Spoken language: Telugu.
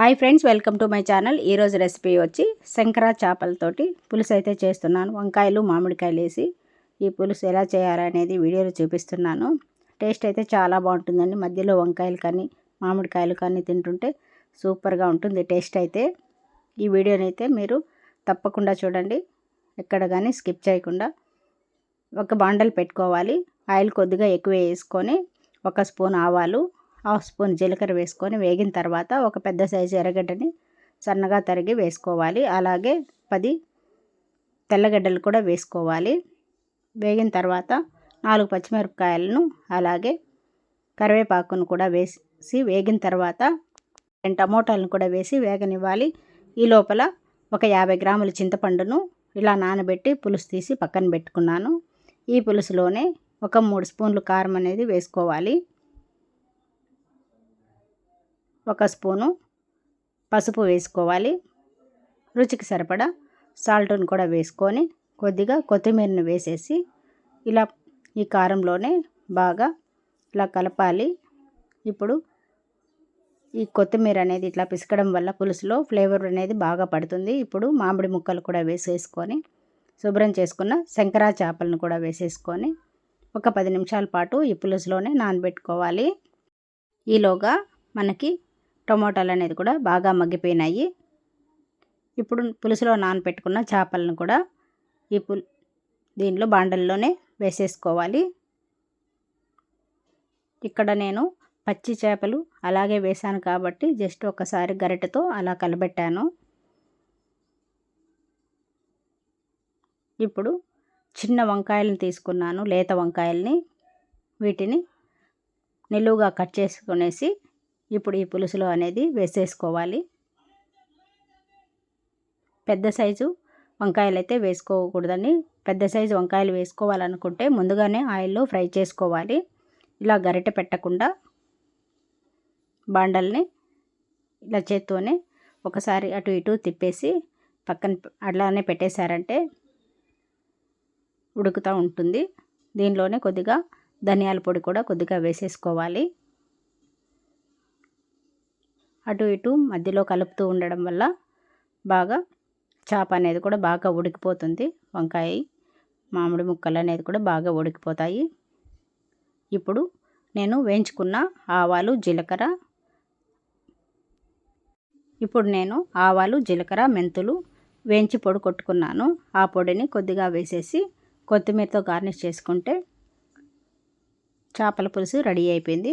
Hi friends welcome to my channel. ఈరోజు రెసిపీ వచ్చి శంకర చేపలతోటి పులుసు అయితే చేస్తున్నాను. వంకాయలు మామిడికాయలు వేసి ఈ పులుసు ఎలా చేయాలనేది వీడియోలో చూపిస్తున్నాను. టేస్ట్ అయితే చాలా బాగుంటుందండి. మధ్యలో వంకాయలు కానీ మామిడికాయలు కానీ తింటుంటే సూపర్గా ఉంటుంది టేస్ట్ అయితే. ఈ వీడియోని అయితే మీరు తప్పకుండా చూడండి. ఎక్కడ కానీ స్కిప్ చేయకుండా ఒక బాండలు పెట్టుకోవాలి. ఆయిల్ కొద్దిగా ఎక్కువ వేసుకొని ఒక స్పూన్ ఆవాలు హాఫ్ స్పూన్ జీలకర్ర వేసుకొని వేగిన తర్వాత ఒక పెద్ద సైజు ఎర్రగడ్డని సన్నగా తరిగి వేసుకోవాలి. అలాగే పది తెల్లగడ్డలు కూడా వేసుకోవాలి. వేగిన తర్వాత నాలుగు పచ్చిమిరపకాయలను అలాగే కరివేపాకును కూడా వేసి వేగిన తర్వాత రెండు టమోటాలను కూడా వేసి వేగనివ్వాలి. ఈ లోపల ఒక యాభై గ్రాముల చింతపండును ఇలా నానబెట్టి పులుసు తీసి పక్కన పెట్టుకున్నాను. ఈ పులుసులోనే ఒక మూడు స్పూన్లు కారం అనేది వేసుకోవాలి. ఒక స్పూను పసుపు వేసుకోవాలి. రుచికి సరిపడా సాల్ట్ను కూడా వేసుకొని కొద్దిగా కొత్తిమీరను వేసేసి ఇలా ఈ కారంలోనే బాగా ఇలా కలపాలి. ఇప్పుడు ఈ కొత్తిమీర అనేది ఇట్లా పిసకడం వల్ల పులుసులో ఫ్లేవర్ అనేది బాగా పడుతుంది. ఇప్పుడు మామిడి ముక్కలు కూడా వేసేసుకొని శుభ్రం చేసుకున్న శంకరా చేపలను కూడా వేసేసుకొని ఒక పది నిమిషాల పాటు ఈ పులుసులోనే నానబెట్టుకోవాలి. ఈలోగా మనకి టొమాటోలు అనేది కూడా బాగా మగ్గిపోయినాయి. ఇప్పుడు పులుసులో నానపెట్టుకున్న చేపలను కూడా ఈ పుల్ దీనిలో బాండల్లోనే వేసేసుకోవాలి. ఇక్కడ నేను పచ్చి చేపలు అలాగే వేశాను కాబట్టి జస్ట్ ఒకసారి గరిటెతో అలా కలబెట్టాను. ఇప్పుడు చిన్న వంకాయలను తీసుకున్నాను లేత వంకాయల్ని. వీటిని నిలువుగా కట్ చేసుకునేసి ఇప్పుడు ఈ పులుసులో అనేది వేసేసుకోవాలి. పెద్ద సైజు వంకాయలు అయితే వేసుకోకూడదని పెద్ద సైజు వంకాయలు వేసుకోవాలనుకుంటే ముందుగానే ఆయిల్లో ఫ్రై చేసుకోవాలి. ఇలా గరిటె పెట్టకుండా బాండల్ని ఇలా చేత్తోనే ఒకసారి అటు ఇటు తిప్పేసి పక్కన అట్లానే పెట్టేశారంటే ఉడుకుతూ ఉంటుంది. దీనిలోనే కొద్దిగా ధనియాల పొడి కూడా కొద్దిగా వేసేసుకోవాలి. అటు ఇటు మధ్యలో కలుపుతూ ఉండడం వల్ల బాగా చేప అనేది కూడా బాగా ఉడికిపోతుంది. వంకాయ మామిడి ముక్కలు అనేది కూడా బాగా ఉడికిపోతాయి. ఇప్పుడు నేను వేయించుకున్న ఆవాలు జీలకర్ర. ఇప్పుడు నేను ఆవాలు జీలకర్ర మెంతులు వేయించి పొడి కొట్టుకున్నాను. ఆ పొడిని కొద్దిగా వేసేసి కొత్తిమీరతో గార్నిష్ చేసుకుంటే చేపల పులుసు రెడీ అయిపోయింది.